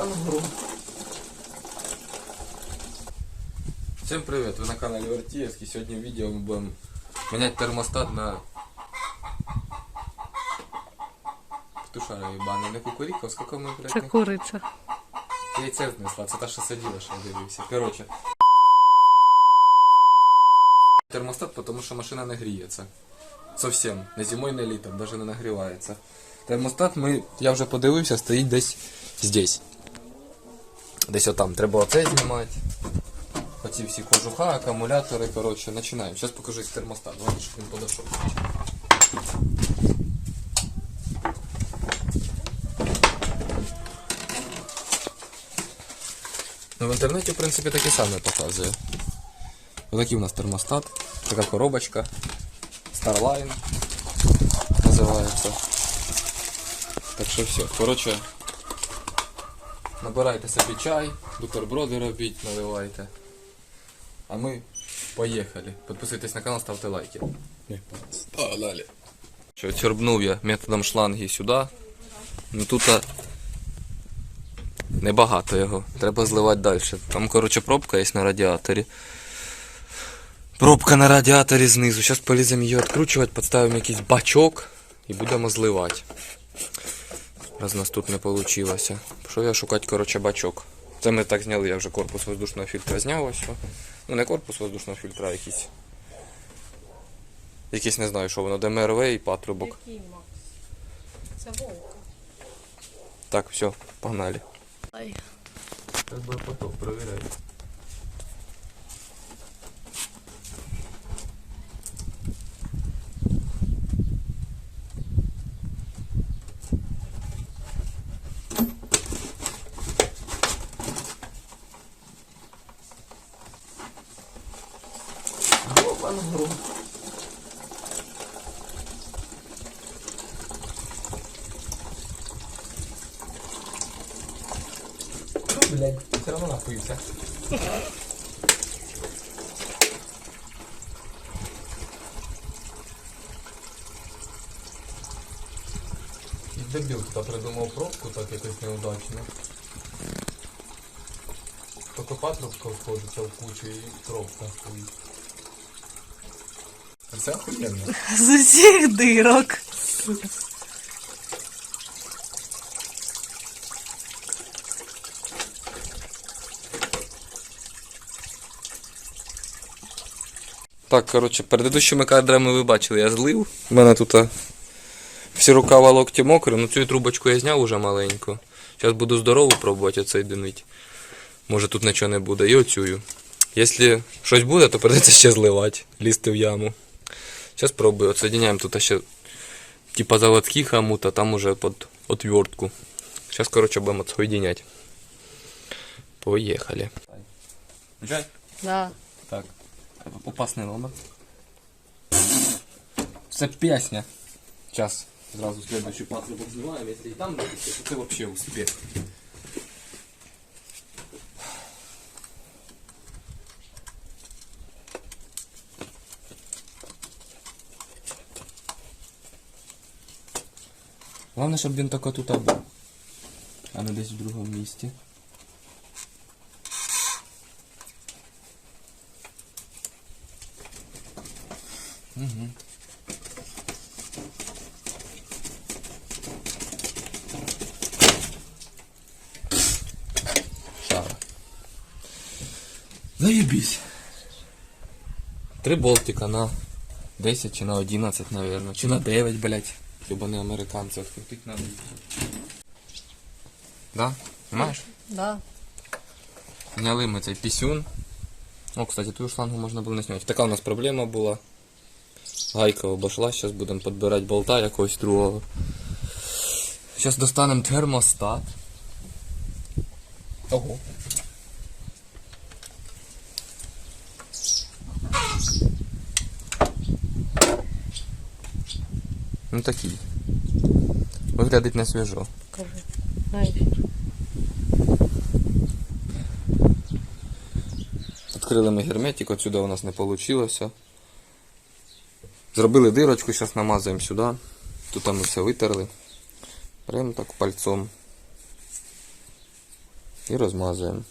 Опангру. Всем привет, вы на канале Вертиевский. Сегодня в видео мы будем менять термостат на Птушара ебаний, не кукуріка, скільки ми, блядь, Це не... куриця. яйце знесла, це та, що сиділа, що я дивився. Короче. Термостат, тому що машина не гріється. Совсем. Не зимою, не літом, навіть не нагрівається. Термостат ми, я вже подивився, стоїть десь здесь. Десь отам. Треба оце знімати. Оці всі кожуха, акумулятори, коротше, починаємо. Зараз покажу як термостат. Ладно, щоб він подошов. Ну, в інтернеті, в принципі, таке саме показує. Отакий у нас термостат, така коробочка. Starline називається. Так що все. Коротше, набирайте собі чай, бутерброди робіть, наливайте. А ми поїхали. Підписуйтесь на канал, ставте лайки. Погнали. Що, тюрбнув я методом шланги сюди. Ну тут небагато його. Треба зливати далі. Там, коротше, пробка є на радіаторі. Пробка на радіаторі знизу. Зараз поліземо її відкручувати, підставимо якийсь бачок і будемо зливати. Раз у нас тут не вийшло. Пішов я шукати, коротше, бачок. Це ми так зняли, я вже корпус воздушного фільтра зняв ось. Ну не корпус воздушного фільтра, а якийсь. Якийсь не знаю, що воно, ДМРВ і патрубок. Який Макс? Це волка. Так, все, погнали. Ай. Как бы поток проверяй. Опангру. Блять, все равно напылся. І дебіл хто придумав пробку так якось неудачно. Тільки патрубка входиться в кучу і пробка стоїть. Це охуєнно. З усіх дирок. Так, коротше, предыдущими кадрами ви бачили, я злив. У мене тут всі рукава локті мокрі, ну цю трубочку я зняв уже маленьку. Зараз буду здорову пробувати оцей димить. Може тут нічого не буде. І оцю. Якщо щось буде, то придеться ще зливати, лізти в яму. Зараз пробую. Отсоединяємо тут ще типа заводський хомут, а там уже під отвертку. Зараз, коротше, будемо отсоединять. Поїхали. Включай. Да. Так. Опасний номер. Це пісня. Сейчас. Зразу следующий патрубок зливаємо, якщо і там написано, то це вообще успіх. Главное, щоб він тільки тут був, а не десь в другому місці. Шара. Заебись. Три болтика на 10 чи на 11, наверное. Чи на 9, блять. Хіба не американців відкрутить надо. Да? Понимаєш? Да. Зняли ми цей пісюн. О, кстати, ту шлангу можна було не зняти. Така у нас проблема була. Гайка обошла, зараз будемо підбирати болта якогось другого. Зараз достанемо термостат. Ого. Ну такий. Виглядить не свіжо. На. Відкрили ми герметик, отсюди у нас не вийшло. Зробили дирочку, зараз намазуємо сюди. Тут ми все витерли. Прямо так пальцом. І розмазуємо.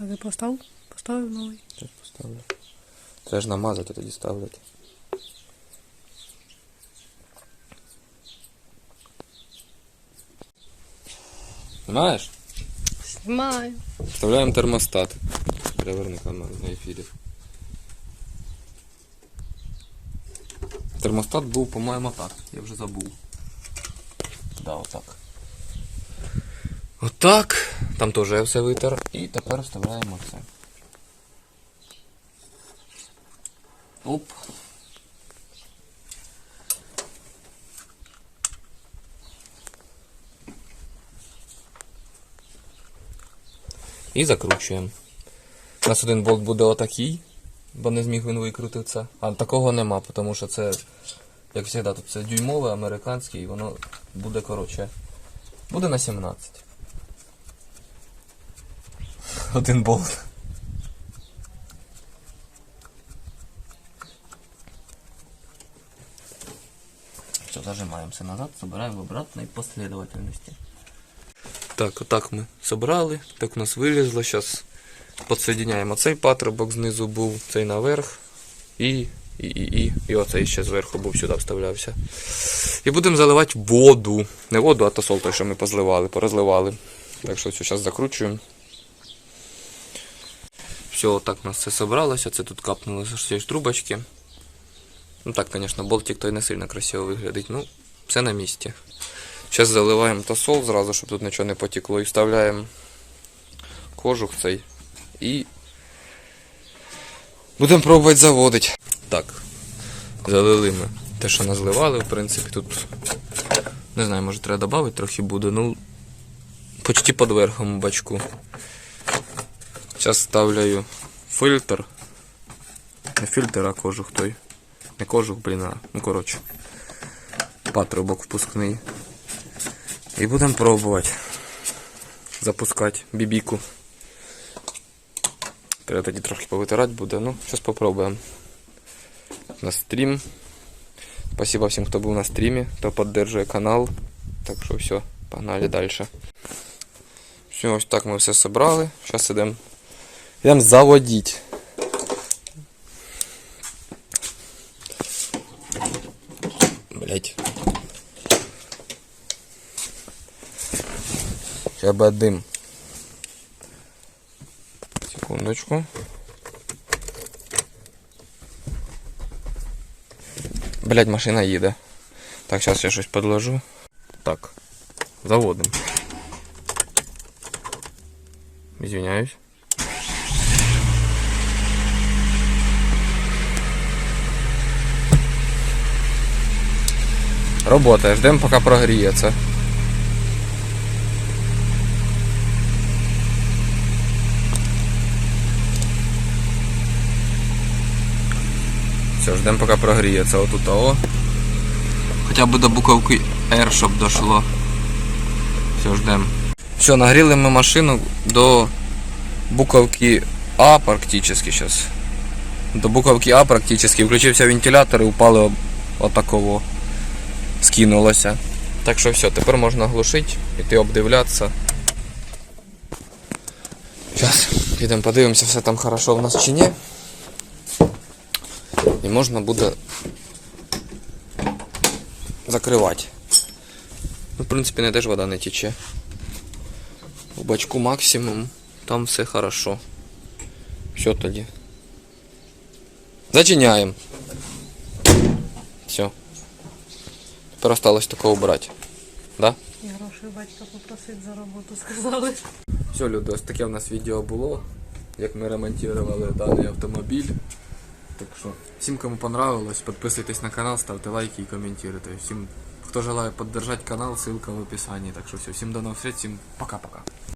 А ти постав? Поставив новий. Зараз поставлю. Треба ж намазати, тоді ставлять. Знаєш? Знімаю. Вставляємо термостат. Переверни камеру на ефірі. Термостат був, по-моєму, так. Я вже забув. Да, отак. Отак. Там теж я все витер. І тепер вставляємо це. Оп. І закручуємо. У нас один болт буде отакий, бо не зміг він викрутитися. А такого нема, тому що це, як завжди, тут це дюймове, американське, і воно буде коротше. Буде на 17. Один болт. Все, зажимаемся назад, собираем в обратной последовательности. Так, отак ми собрали, так у нас вилізло. Зараз підсоединяємо цей патрубок знизу був, цей наверх. І, і, і, і, і оцей ще зверху був сюди вставлявся. І будемо заливати воду. Не воду, а тосол той, що ми позливали, порозливали. Так що все, зараз закручуємо. Все, отак у нас все собралося. Це тут капнуло з ж трубочки. Ну так, звісно, болтик той не сильно красиво виглядить. Ну, все на місці. Зараз заливаємо тосол зразу, щоб тут нічого не потекло. І вставляємо кожух цей. І будемо пробувати заводити. Так. Залили ми те, що назливали, в принципі, тут. Не знаю, може треба додати трохи буде. Ну, почти під верхом бачку. Зараз ставляю фільтр. Не фільтр, а кожух той. Не кожух, блін, а ну коротше. Патрубок впускний. І будемо пробувати запускати бібіку. Треба тоді трохи повитирати буде. Ну, зараз спробуємо. На стрім. Спасибо всім, хто був на стрімі, хто підтримує канал. Так що все, погнали далі. Все, ось так ми все зібрали. Зараз йдемо. Йдемо заводити. Блять. Сейчас бы дым. Секундочку. Блять, машина їде. Так, сейчас я щось подложу. Так. Заводим. Извиняюсь. Работає, ждем поки прогріється. Все, ждем поки прогріється отут о. Хоча б до буковки R, щоб дошло. Все, ждем. Все, нагріли ми машину до буковки А практично зараз. До буковки А практично. Включився вентилятор і упали отаково. Скинулося. Так що все, тепер можна глушити, іти обдивлятися. Зараз підемо подивимося, все там хорошо в нас чи ні. І можна буде закривати. Ну, в принципі, не теж вода не тече. У бачку максимум, там все хорошо. Все тоді. Зачиняємо. Все. Тепер осталось такого убрати. Да? І гроші батька попросить за роботу, сказали. Все, люди, ось таке в нас відео було, як ми ремонтували даний автомобіль. Так що, всім кому понравилось, підписуйтесь на канал, ставте лайки і коментуйте. Всім, хто желає підтримати канал, ссылка в описании. Так що все, всім до нових встреч, всім пока-пока.